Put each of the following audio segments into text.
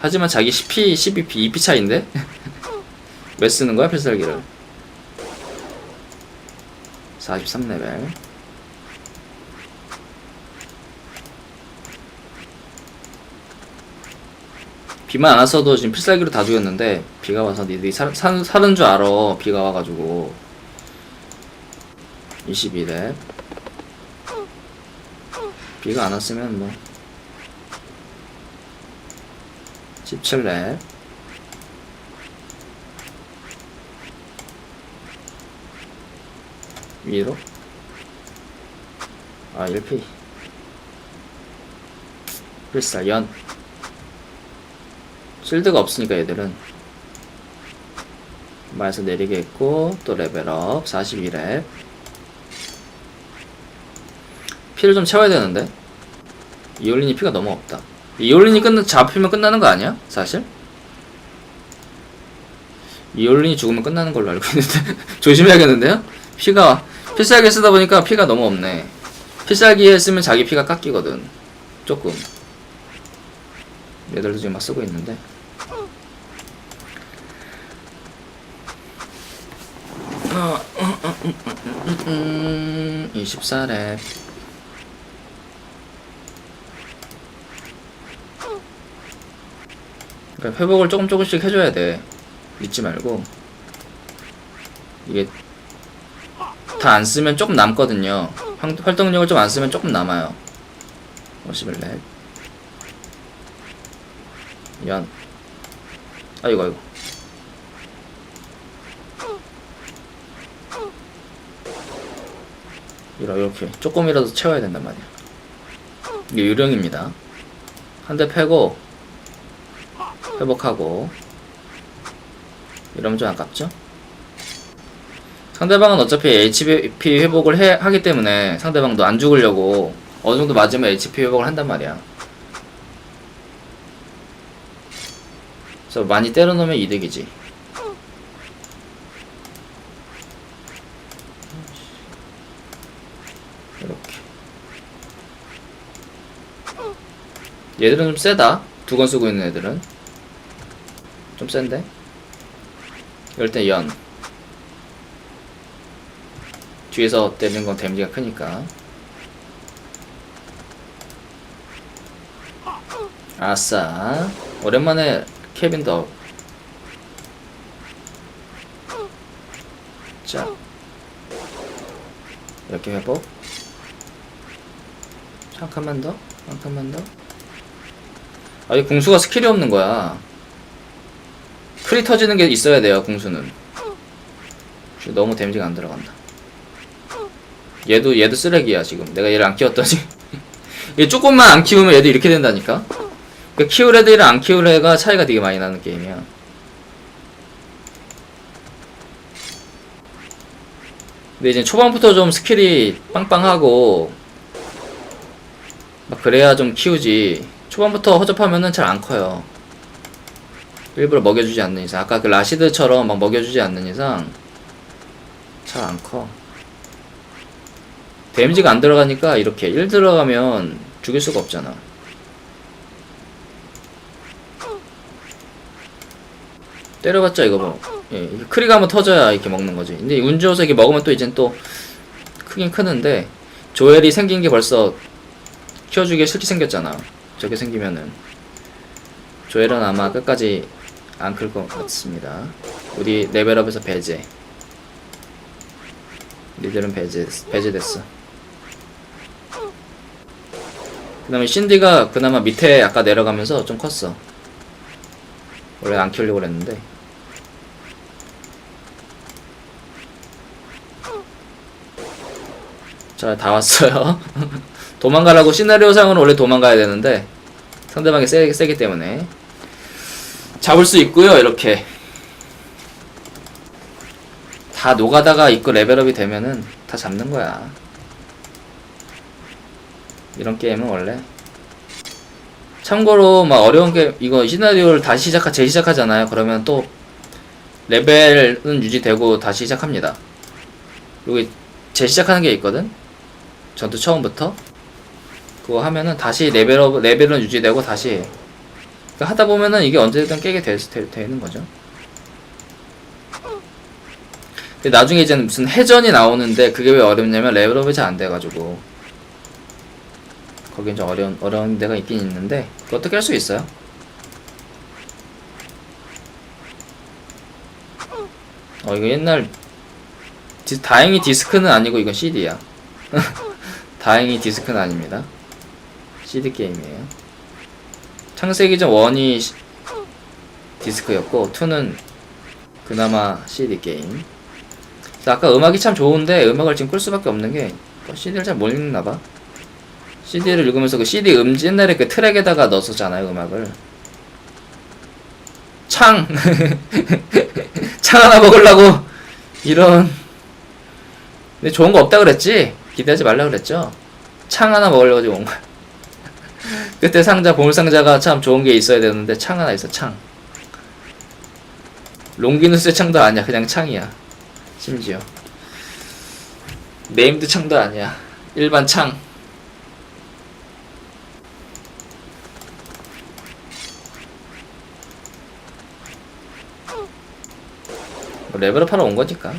하지만 자기 10P, 12P, 2P 차인데? 왜 쓰는 거야, 필살기를? 43레벨. 비만 안 왔어도 지금 필살기로 다 죽였는데, 비가 와서 니들이 사, 사, 사는 줄 알아. 비가 와가지고. 22렙. 비가 안 왔으면 뭐. 17렙. 위로. 아, 1피. 필살, 연. 실드가 없으니까 얘들은. 마에서 내리게 했고, 또 레벨업, 42렙. 피를 좀 채워야 되는데. 이올린이 피가 너무 없다. 이올린이 끝나, 잡히면 끝나는 거 아니야? 사실? 이올린이 죽으면 끝나는 걸로 알고 있는데. 조심해야겠는데요? 피가, 필살기 쓰다 보니까 피가 너무 없네. 필살기에 쓰면 자기 피가 깎이거든. 조금. 얘들도 지금 막 쓰고 있는데. 어, 음, 24렙. 그러니까 회복을 조금 조금씩 해줘야 돼. 믿지 말고. 이게 다 안 쓰면 조금 남거든요. 활- 활동력을 좀 안 쓰면 조금 남아요. 51렙. 연. 아이고, 아이고. 이러, 이렇게. 조금이라도 채워야 된단 말이야. 이게 유령입니다. 한 대 패고, 회복하고. 이러면 좀 아깝죠? 상대방은 어차피 HP 회복을 해, 하기 때문에 상대방도 안 죽으려고 어느 정도 맞으면 HP 회복을 한단 말이야. 그래서 많이 때려놓으면 이득이지. 이렇게. 얘들은 좀 세다. 두 건 쓰고 있는 애들은. 좀 센데? 이럴 때 연. 뒤에서 때리는 건 데미지가 크니까. 아싸. 오랜만에 케빈 더. 자. 이렇게 회복. 잠깐만 더. 잠깐만 더. 아, 이 궁수가 스킬이 없는 거야. 크리 터지는 게 있어야 돼요, 궁수는. 너무 데미지가 안 들어간다. 얘도 얘도 쓰레기야 지금. 내가 얘를 안 키웠더니. 얘 조금만 안 키우면 얘도 이렇게 된다니까? 그 키울 애들이랑 안 키울 애가 차이가 되게 많이 나는 게임이야. 근데 이제 초반부터 좀 스킬이 빵빵하고 막 그래야 좀 키우지. 초반부터 허접하면은 잘 안 커요 일부러 먹여주지 않는 이상 아까 그 라시드처럼 막 먹여주지 않는 이상 잘 안 커 데미지가 안 들어가니까 이렇게 1 들어가면 죽일 수가 없잖아. 때려봤자 이거 뭐 예, 크리가 한번 터져야 이렇게 먹는 거지. 근데 운 좋아서 이렇게 먹으면 또 이젠 또 크긴 크는데 조엘이 생긴 게 벌써 키워주기에 싫게 생겼잖아. 저게 생기면은 조엘은 아마 끝까지 안 클 것 같습니다. 우리 레벨업에서 배제. 니들은 배제 배제됐어. 그 다음에 신디가 그나마 밑에 아까 내려가면서 좀 컸어. 원래 안 키우려고 그랬는데. 자, 다 왔어요. 도망가라고 시나리오상으로 원래 도망가야 되는데 상대방이 세, 세기 때문에 잡을 수 있고요. 이렇게 다 노가다가 있고 레벨업이 되면은 다 잡는 거야. 이런 게임은 원래 참고로 막 어려운 게 이거 시나리오를 다시 시작하 재시작하잖아요. 그러면 또 레벨은 유지되고 다시 시작합니다. 여기 재시작하는 게 있거든. 전투 처음부터 그거 하면은 다시 레벨업 레벨은 유지되고 다시 해. 그러니까 하다 보면은 이게 언제든 깨게 되, 되, 되는 거죠. 근데 나중에 이제는 무슨 해전이 나오는데 그게 왜 어렵냐면 레벨업이 잘 안 돼가지고 거긴 좀 어려운 어려운 데가 있긴 있는데 그것도 깰 수 있어요. 어 이거 옛날 디, 다행히 디스크는 아니고 이건 CD야. 다행히 디스크는 아닙니다. CD 게임이에요. 창세기전 1이 시- 디스크였고 2는 그나마 CD 게임. 아까 음악이 참 좋은데 음악을 지금 끌 수밖에 없는 게 CD를 잘 못 읽나 봐. CD를 읽으면서 그 CD 음지 옛날에 그 트랙에다가 넣었었잖아요 음악을. 창! 창 하나 먹으려고 이런 근데 좋은 거 없다 그랬지? 기대하지 말라 그랬죠? 창 하나 먹으려고 지금 온 거야 그때 상자 보물 상자가 참 좋은 게 있어야 되는데 창 하나 있어 창. 롱기누스의 창도 아니야 그냥 창이야. 심지어. 네임드 창도 아니야. 일반 창. 뭐 레벨업 하러 온 거니까.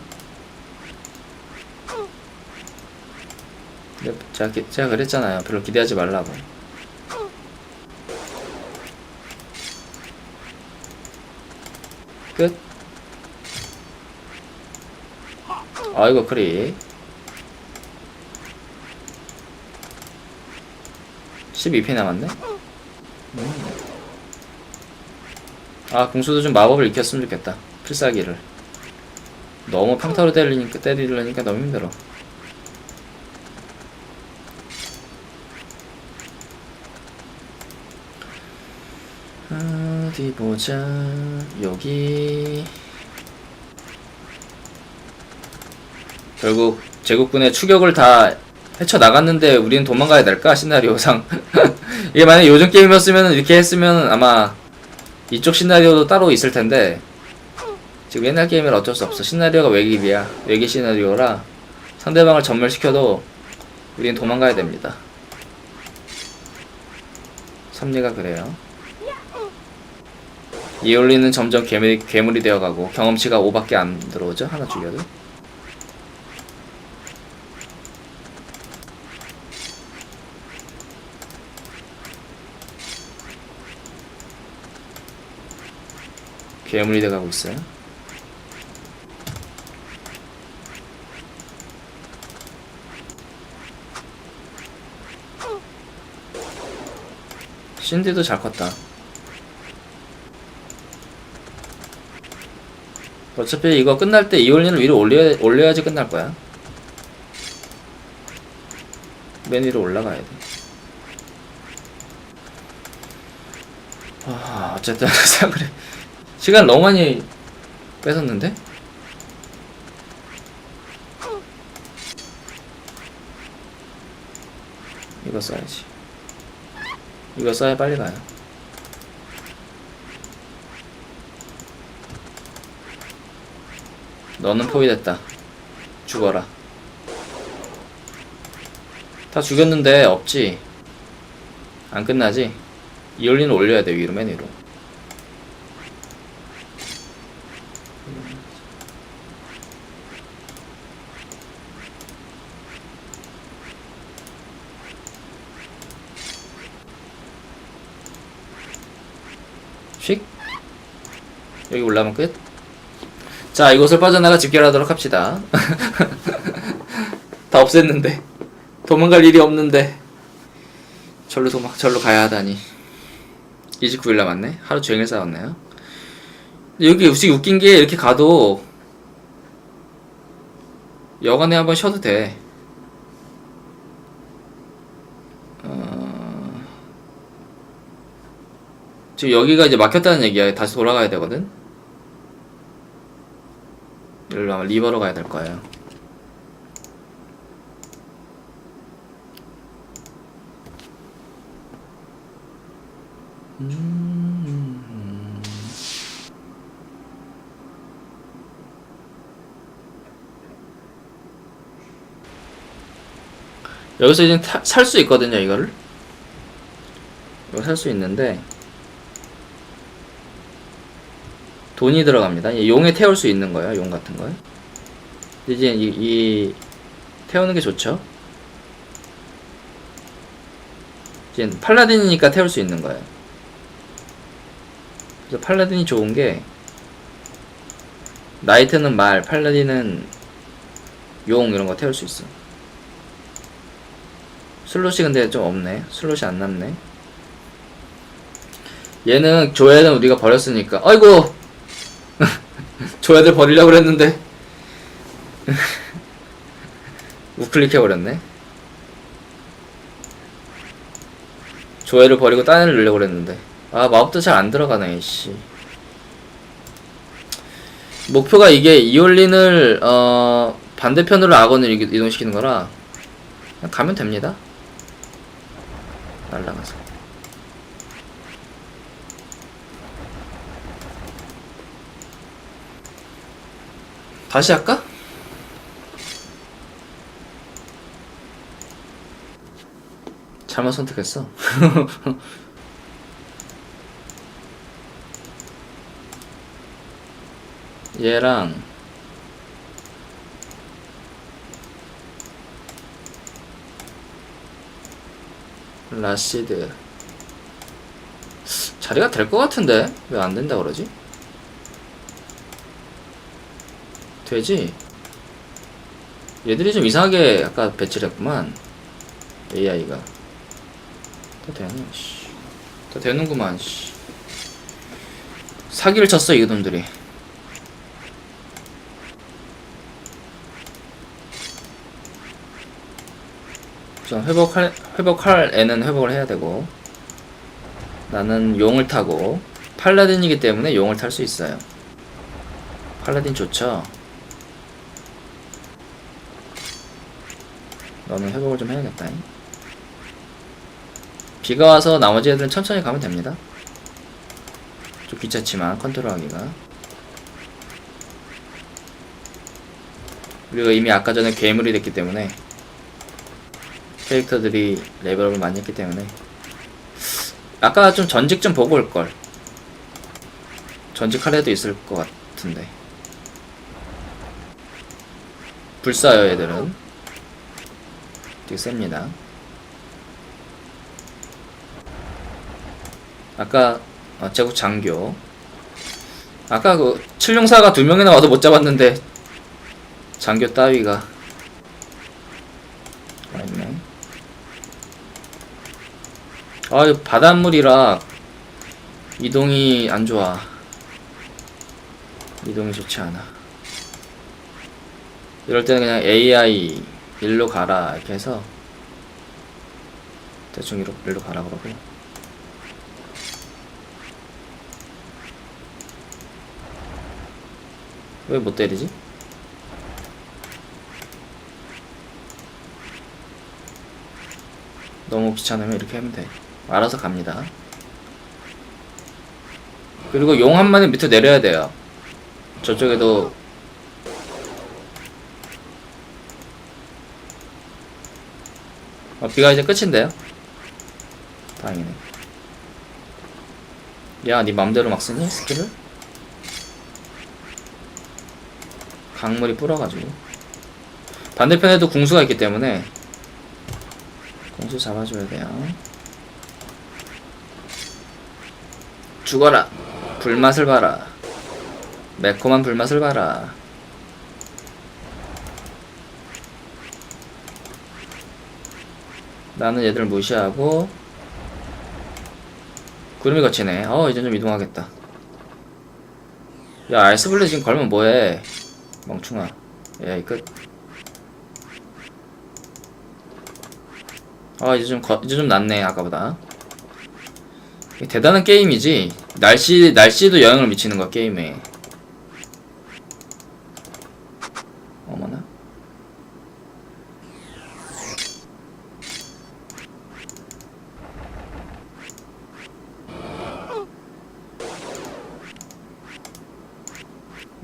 제가, 기- 제가 그랬잖아요. 별로 기대하지 말라고 끝. 아이고 크리. 12피 남았네? 음. 아 공수도 좀 마법을 익혔으면 좋겠다. 필살기를. 너무 평타로 때리니까 때리려니까 너무 힘들어 보자. 여기. 결국 제국군의 추격을 다 헤쳐 나갔는데 우리는 도망가야 될까? 시나리오상. 이게 만약 요즘 게임이었으면 이렇게 했으면 아마 이쪽 시나리오도 따로 있을 텐데. 지금 옛날 게임은 어쩔 수 없어. 시나리오가 외깁이야. 외기 시나리오라 상대방을 전멸시켜도 우리는 도망가야 됩니다. 섭리가 그래요 이올리는 점점 괴물이, 괴물이 되어가고 경험치가 5밖에 안 들어오죠? 하나 죽여도? 괴물이 돼가고 있어요? 신디도 잘 컸다 어차피 이거 끝날 때 이올린을 위로 올려야, 올려야지 끝날 거야. 맨 위로 올라가야 돼. 아, 어쨌든 그래. 시간 너무 많이 뺏었는데? 이거 써야지. 이거 써야 빨리 가요. 너는 포위됐다. 죽어라. 다 죽였는데 없지. 안 끝나지. 이올리는 올려야 돼 위로 맨 위로. 휙 여기 올라면 끝. 자, 이곳을 빠져나가 집결하도록 합시다. 다 없앴는데. 도망갈 일이 없는데. 절로 도망, 절로 가야 하다니. 29일 남았네? 하루 종일 싸웠네요. 여기 웃기 웃긴 게 이렇게 가도 여간에 한번 쉬어도 돼. 어... 지금 여기가 이제 막혔다는 얘기야. 다시 돌아가야 되거든. 일로 아마 리버로 가야 될 거예요. 음. 여기서 이제 살 수 있거든요, 이거를. 이거 살 수 있는데 돈이 들어갑니다. 이 용에 태울 수 있는 거예요. 용 같은 거요. 이제 이, 이 태우는 게 좋죠. 이제 팔라딘이니까 태울 수 있는 거예요. 그래서 팔라딘이 좋은 게 나이트는 말, 팔라딘은 용 이런 거 태울 수 있어. 슬롯이 근데 좀 없네. 슬롯이 안 남네. 얘는 조회는 우리가 버렸으니까. 아이고! 조회들 버리려고 그랬는데. 우클릭 해버렸네. 조회를 버리고 딴 애를 넣으려고 그랬는데. 아, 마법도 잘 안 들어가네, 씨. 목표가 이게 이올린을, 어, 반대편으로 악원을 이- 이동시키는 거라. 가면 됩니다. 날라가서. 다시 할까? 잘못 선택했어. 얘랑 라시드 자리가 될 것 같은데 왜 안 된다 그러지? 되지? 얘들이 좀 이상하게 아까 배치를 했구만 AI가 더 되네 씨. 더 되는구만 씨. 사기를 쳤어 이놈들이 우선 회복할 회복할 애는 회복을 해야 되고 나는 용을 타고 팔라딘이기 때문에 용을 탈 수 있어요. 팔라딘 좋죠. 너는 회복을 좀 해야겠다. 비가 와서 나머지 애들은 천천히 가면 됩니다. 좀 귀찮지만 컨트롤하기가. 우리가 이미 아까 전에 괴물이 됐기 때문에 캐릭터들이 레벨업을 많이 했기 때문에 아까 좀 전직 좀 보고 올걸 전직 할 애도 있을 것 같은데 불사요 얘들은 되게 셉니다 아까 어, 제국 장교 아까 그 칠룡사가 두 명이나 와도 못 잡았는데 장교 따위가 와 있네 아, 이 바닷물이라 이동이 안 좋아. 이동이 좋지 않아. 이럴 때는 그냥 AI 일로 가라 이렇게 해서 대충 이로, 일로 가라 그러고 왜 못 때리지? 너무 귀찮으면 이렇게 하면 돼. 알아서 갑니다. 그리고 용 한 마리 밑에 내려야 돼요. 저쪽에도 어, 비가 이제 끝인데요? 다행이네. 야, 네 맘대로 막 쓰니? 스킬을? 강물이 불어가지고. 반대편에도 궁수가 있기 때문에 공수 잡아줘야 돼요. 죽어라. 불맛을 봐라. 매콤한 불맛을 봐라. 나는 얘들 무시하고 구름이 거치네. 어 이제 좀 이동하겠다. 야 알스블레 지금 걸면 뭐해? 멍충아. 야이 끝. 아 이제 좀 거, 이제 좀 낫네 아까보다. 대단한 게임이지. 날씨 날씨도 영향을 미치는 거야 게임에. 어머나.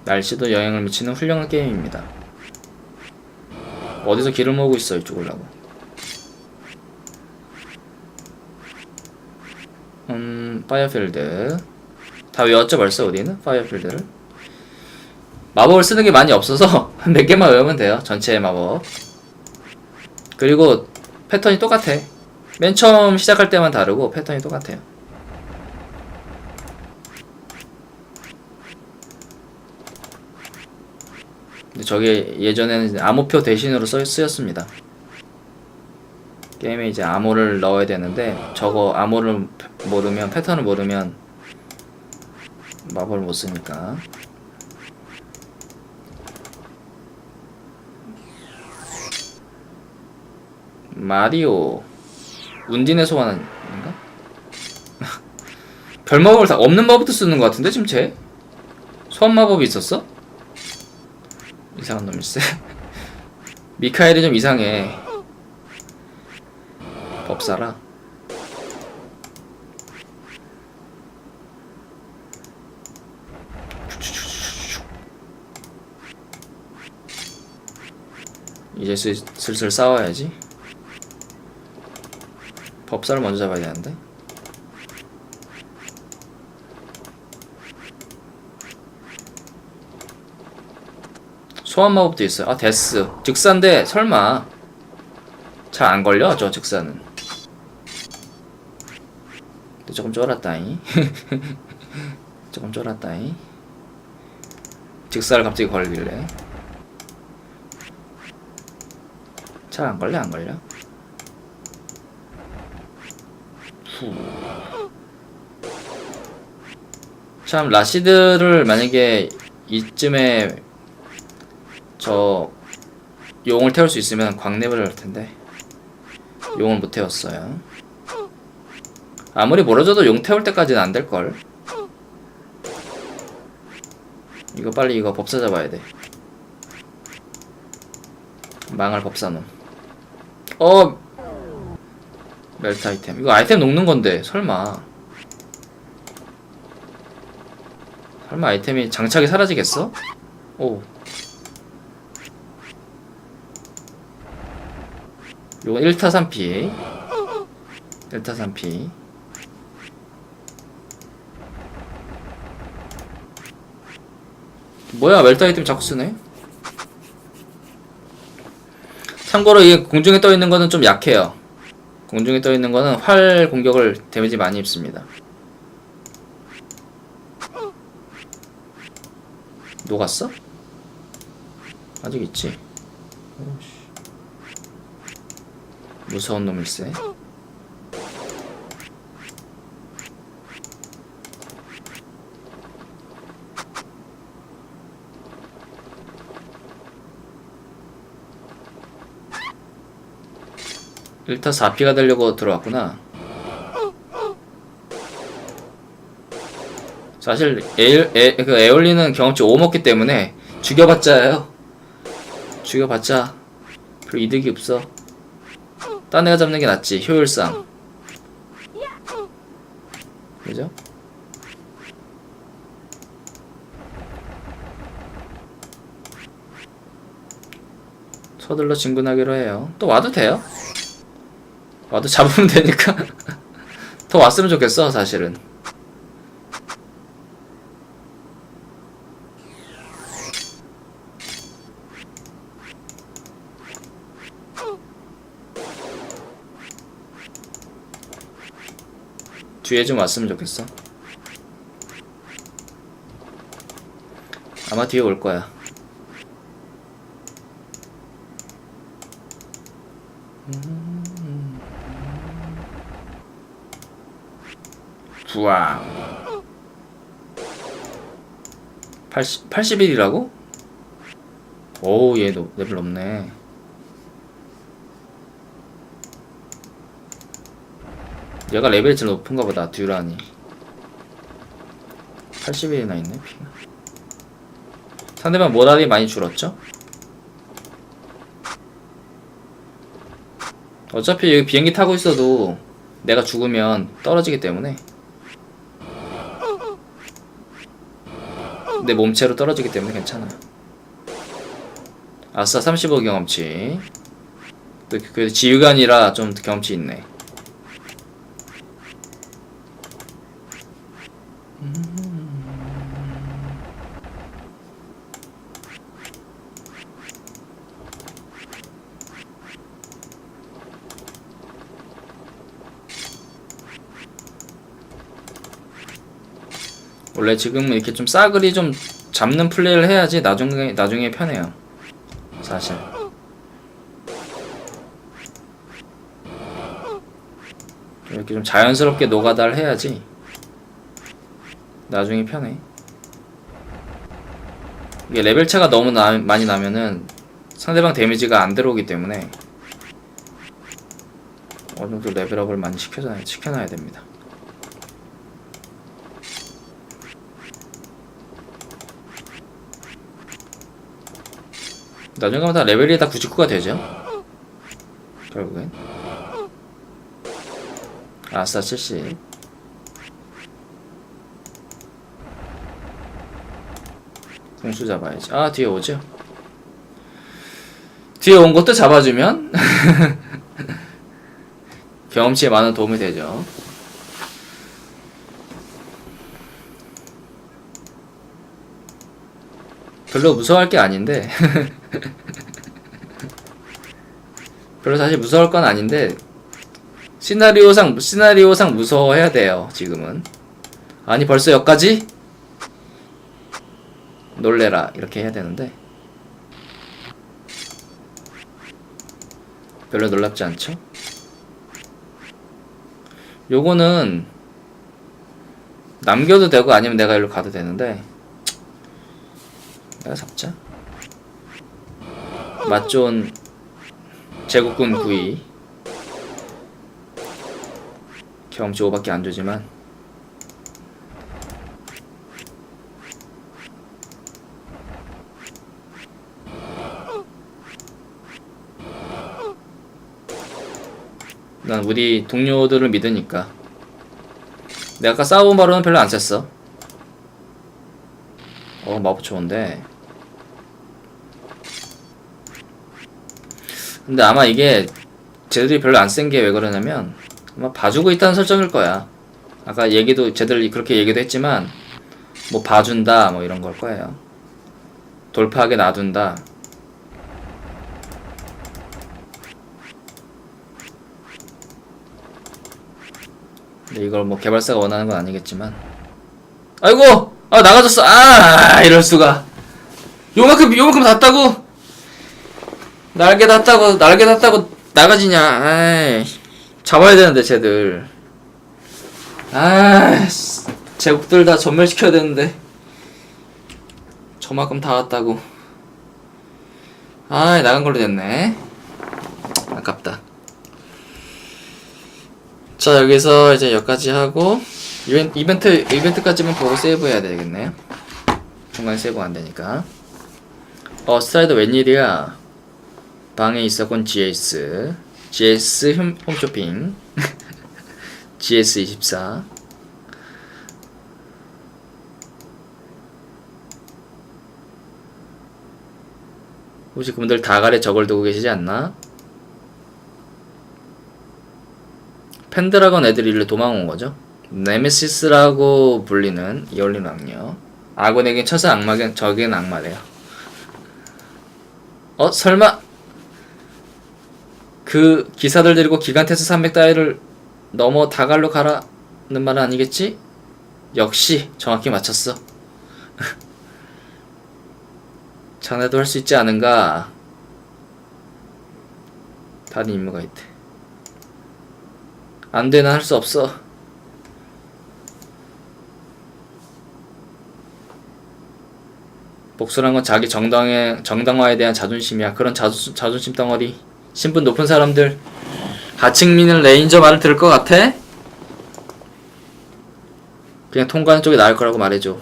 날씨도 영향을 미치는 훌륭한 게임입니다. 어디서 길을 모으고 있어 이쪽 올라고. 음, 파이어필드. 다 외웠죠 벌써 우리는? 파이어필드를? 마법을 쓰는 게 많이 없어서 몇 개만 외우면 돼요 전체 마법. 그리고 패턴이 똑같아. 맨 처음 시작할 때만 다르고 패턴이 똑같아요 근데 저게 예전에는 암호표 대신으로 써, 쓰였습니다 게임에 이제 암호를 넣어야 되는데 저거 암호를 모르면 패턴을 모르면 마법을 못 쓰니까 마리오 운딘의 소환인가? 별 마법을 다 없는 마법도 쓰는 것 같은데 지금 쟤 소환 마법이 있었어? 이상한 놈일세 미카엘이 좀 이상해. 법사라? 이제 슬, 슬슬 싸워야지. 법사를 먼저 잡아야 되는데 소환 마법도 있어요. 아 데스. 즉사인데 설마. 잘 안 걸려 저 즉사는. 조금 쫄았다잉. 조금 쫄았다잉. 즉사를 갑자기 걸길래. 잘 안 걸려 안 걸려? 후. 참 라시드를 만약에 이쯤에 저 용을 태울 수 있으면 광랩을 할 텐데 용을 못 태웠어요. 아무리 멀어져도 용 태울 때까지는 안 될 걸. 이거 빨리 이거 법사 잡아야 돼. 망할 법사놈. 어 멜트 아이템. 이거 아이템 녹는 건데 설마. 설마 아이템이 장착이 사라지겠어? 오. 요건 1타 3피. 1타 3피. 뭐야 멜트 아이템 자꾸 쓰네? 참고로 이 공중에 떠 있는 거는 좀 약해요. 공중에 떠 있는 거는 활 공격을 데미지 많이 입습니다. 녹았어? 아직 있지. 무서운 놈일세. 일타 4피가 되려고 들어왔구나. 사실 에, 에, 그 에올리는 경험치 5 먹기 때문에 죽여봤자요. 죽여봤자 별 이득이 없어. 딴 애가 잡는 게 낫지 효율상. 그죠? 서둘러 진군하기로 해요. 또 와도 돼요? 와도 잡으면 되니까. 더 왔으면 좋겠어 사실은 뒤에 좀 왔으면 좋겠어. 아마 뒤에 올 거야. 부왕. 80, 81이라고? 오, 얘 노- 레벨 높네. 얘가 레벨이 제일 높은가 보다 듀란이. 80일이나 있네 피가 상대방 모랄이 많이 줄었죠? 어차피 여기 비행기 타고 있어도 내가 죽으면 떨어지기 때문에. 내 몸체로 떨어지기 때문에 괜찮아 아싸 35 경험치. 또그 지휘관이라 좀 경험치 있네 원래 지금은 이렇게 좀 싸그리 좀 잡는 플레이를 해야지 나중에 나중에 편해요. 사실. 좀 이렇게 좀 자연스럽게 노가다를 해야지 나중에 편해. 이게 레벨 차가 너무 나, 많이 나면은 상대방 데미지가 안 들어오기 때문에 어느 정도 레벨업을 많이 시켜놔야, 시켜놔야 됩니다. 나중에 가면 다 레벨이 다 99가 되죠. 결국엔. 아싸 70. 공수 잡아야지. 아 뒤에 오죠. 뒤에 온 것도 잡아주면 경험치에 많은 도움이 되죠. 별로 무서워할 게 아닌데 별로 사실 무서울 건 아닌데 시나리오상 시나리오상 무서워해야 돼요 지금은. 아니 벌써 여기까지? 놀래라 이렇게 해야 되는데. 별로 놀랍지 않죠? 요거는 남겨도 되고 아니면 내가 일로 가도 되는데 내가 잡자 맛 좋은 제국군 구이 경험치 5밖에 안 주지만. 난 우리 동료들을 믿으니까. 내가 아까 싸워본 바로는 별로 안 셌어. 어 마법 좋은데 근데 아마 이게 쟤들이 별로 안 센 게 왜 그러냐면 아마 봐주고 있다는 설정일 거야. 아까 얘기도 쟤들 그렇게 얘기도 했지만 뭐 봐준다 뭐 이런 걸 거예요. 돌파하게 놔둔다. 근데 이걸 뭐 개발사가 원하는 건 아니겠지만. 아이고! 아 나가졌어! 아 이럴 수가. 요만큼 요만큼 닿다고 날개 닿다고 날개 닿다고 나가지냐? 아이 잡아야 되는데 쟤들. 아 제국들 다 전멸시켜야 되는데. 저만큼 닿았다고. 아 나간 걸로 됐네. 아깝다. 자 여기서 이제 여기까지 하고 이벤, 이벤트 이벤트까지만 보고 세이브 해야 되겠네요. 중간에 세이브 안 되니까. 어 스트라이더 웬일이야 방에 있었건 GS GS 홈, 홈쇼핑 GS24 혹시 그분들 다갈에 저걸 두고 계시지 않나? 펜드라건 애들이 일로 도망온 거죠. 네메시스라고 불리는 이올린 왕녀. 아군에겐 처사 악마겐 적엔 악마래요. 어 설마 그 기사들 데리고 기간테스 300 따위를 넘어 다갈로 가라는 말은 아니겠지? 역시 정확히 맞췄어. 자네도 할 수 있지 않은가? 다른 임무가 있대. 안 돼, 난 할 수 없어. 복수란 건 자기 정당의 정당화에 대한 자존심이야. 그런 자존, 자존심 덩어리. 신분 높은 사람들. 하층민은 레인저 말을 들을 것 같아? 그냥 통과하는 쪽이 나을 거라고 말해줘.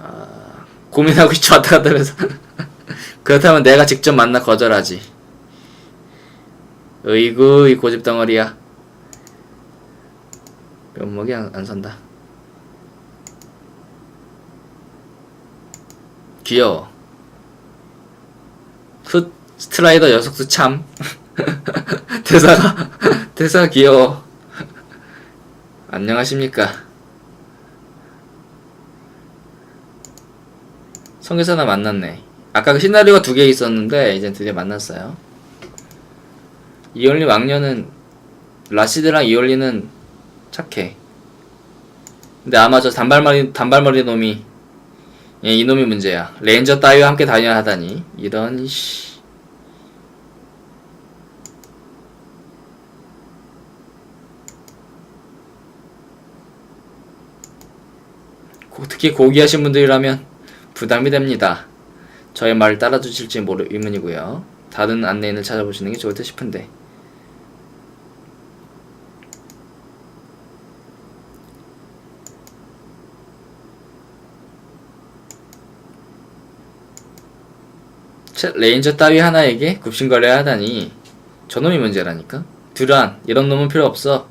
아, 고민하고 있죠, 왔다 갔다 하면서. 그렇다면 내가 직접 만나 거절하지. 으이구, 이 고집 덩어리야. 면목이 안, 안 산다. 귀여워. 훗, 스트라이더 녀석도 참. 대사가, 대사가 귀여워. 안녕하십니까. 성교사 나 만났네. 아까 그 시나리오가 두 개 있었는데, 이제 드디어 만났어요. 이올리 왕녀는, 라시드랑 이올리는 착해. 근데 아마 저 단발머리 단발머리 놈이 예, 이놈이 문제야. 레인저 따위와 함께 다녀야 하다니 이런 씨. 특히 고귀하신 분들이라면 부담이 됩니다. 저의 말을 따라주실지 모르 의문이고요. 다른 안내인을 찾아보시는 게 좋을 듯 싶은데. 채- 레인저 따위 하나에게 굽신거려야 하다니 저놈이 문제라니까 듀란 이런 놈은 필요 없어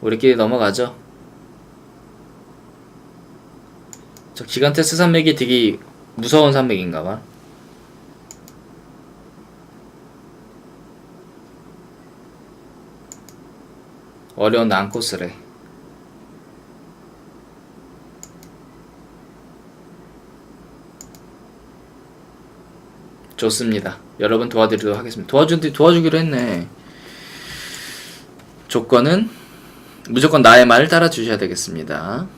우리끼리 넘어가죠 저 기간테스 산맥이 되게 무서운 산맥인가봐 어려운 난코스래 좋습니다. 여러분 도와드리도록 하겠습니다. 도와주, 도와주기로 했네. 조건은 무조건 나의 말을 따라주셔야 되겠습니다.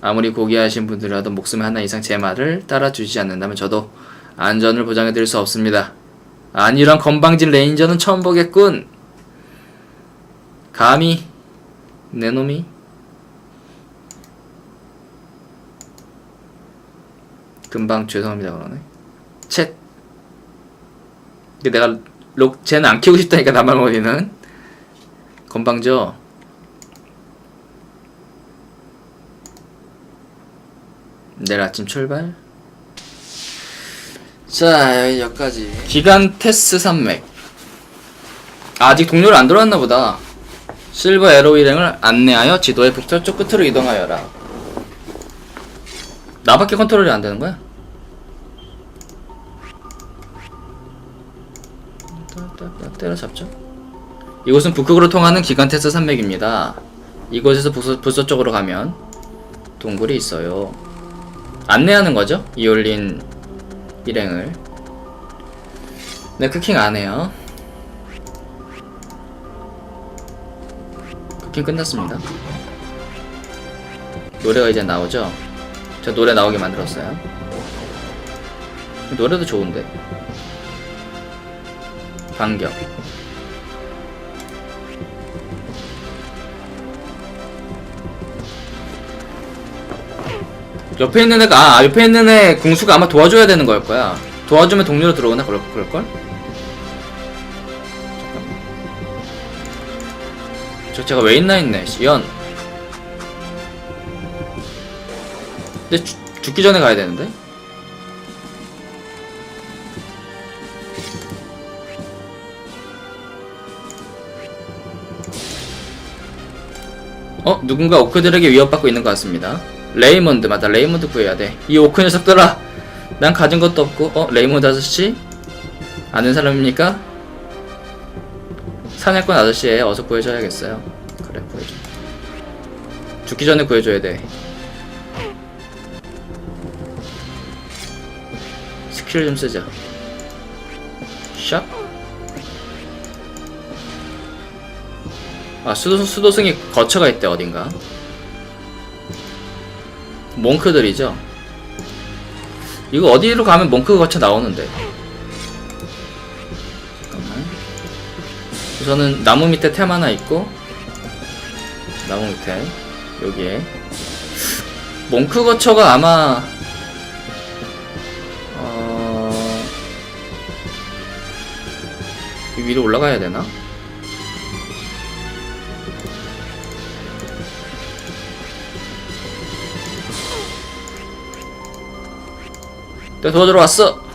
아무리 고귀하신 분들이라도 목숨 하나 이상 제 말을 따라주시지 않는다면 저도 안전을 보장해 드릴 수 없습니다. 아니 이런 건방진 레인저는 처음 보겠군. 감히 내 놈이 금방 죄송합니다 그러네. 챗. 내가 록 쟤는 안 키우고 싶다니까 나말머리는 건방져. 내일 아침 출발. 자 여기까지. 기간 테스 산맥. 아직 동료를 안 들어왔나 보다. 실버 에로 일행을 안내하여 지도의 북서쪽 끝으로 이동하여라. 나밖에 컨트롤이 안 되는 거야? 때려잡죠. 이곳은 북극으로 통하는 기간테스 산맥입니다. 이곳에서 부서, 부서 쪽으로 가면 동굴이 있어요. 안내하는 거죠? 이올린 일행을. 네, 쿠킹 안 해요. 쿠킹 끝났습니다. 노래가 이제 나오죠? 저 노래 나오게 만들었어요. 노래도 좋은데. 반격. 옆에 있는 애가 아 옆에 있는 애 궁수가 아마 도와줘야 되는 걸 거야. 도와주면 동료로 들어오나 그럴 그럴 걸? 저 제가 왜 있나 했네. 연. 근데 죽- 죽기 전에 가야 되는데? 어? 누군가 오크들에게 위협받고 있는 것 같습니다. 레이몬드 맞다. 레이몬드 구해야 돼. 이 오크 녀석들아! 난 가진 것도 없고 어? 레이몬드 아저씨? 아는 사람입니까? 사냥꾼 아저씨예요. 어서 구해줘야겠어요. 그래 구해줘. 죽기 전에 구해줘야 돼. 스킬 좀 쓰자. 샷. 아 수도 수도승이 거처가 있대 어딘가. 몽크들이죠. 이거 어디로 가면 몽크 거처 나오는데. 잠깐만. 우선은 나무 밑에 템 하나 있고 나무 밑에 여기에 몽크 거처가 아마 어... 이 위로 올라가야 되나? 도와주러 왔어!